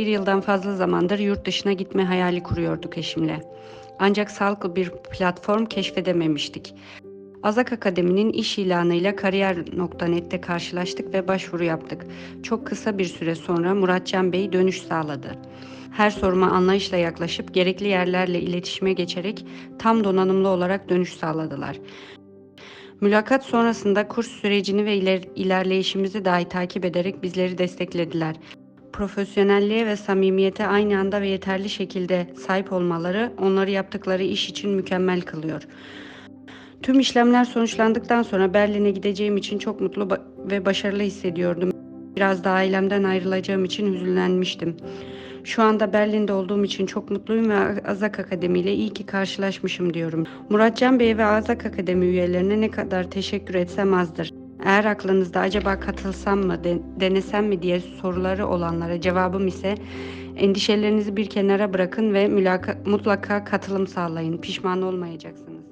Bir yıldan fazla zamandır yurt dışına gitme hayali kuruyorduk eşimle. Ancak sağlıklı bir platform keşfedememiştik. Azak Akademi'nin iş ilanıyla kariyer.net'te karşılaştık ve başvuru yaptık. Çok kısa bir süre sonra Muratcan Bey dönüş sağladı. Her soruma anlayışla yaklaşıp gerekli yerlerle iletişime geçerek tam donanımlı olarak dönüş sağladılar. Mülakat sonrasında kurs sürecini ve iler- ilerleyişimizi dahi takip ederek bizleri desteklediler. Profesyonelliğe ve samimiyete aynı anda ve yeterli şekilde sahip olmaları onları yaptıkları iş için mükemmel kılıyor. Tüm işlemler sonuçlandıktan sonra Berlin'e gideceğim için çok mutlu ve başarılı hissediyordum. Biraz da ailemden ayrılacağım için hüzünlenmiştim. Şu anda Berlin'de olduğum için çok mutluyum ve Azak Akademi ile iyi ki karşılaşmışım diyorum. Muratcan Bey ve Azak Akademi üyelerine ne kadar teşekkür etsem azdır. Eğer aklınızda acaba katılsam mı, de- denesem mi diye soruları olanlara cevabım ise endişelerinizi bir kenara bırakın ve mülaka- mutlaka katılım sağlayın. Pişman olmayacaksınız.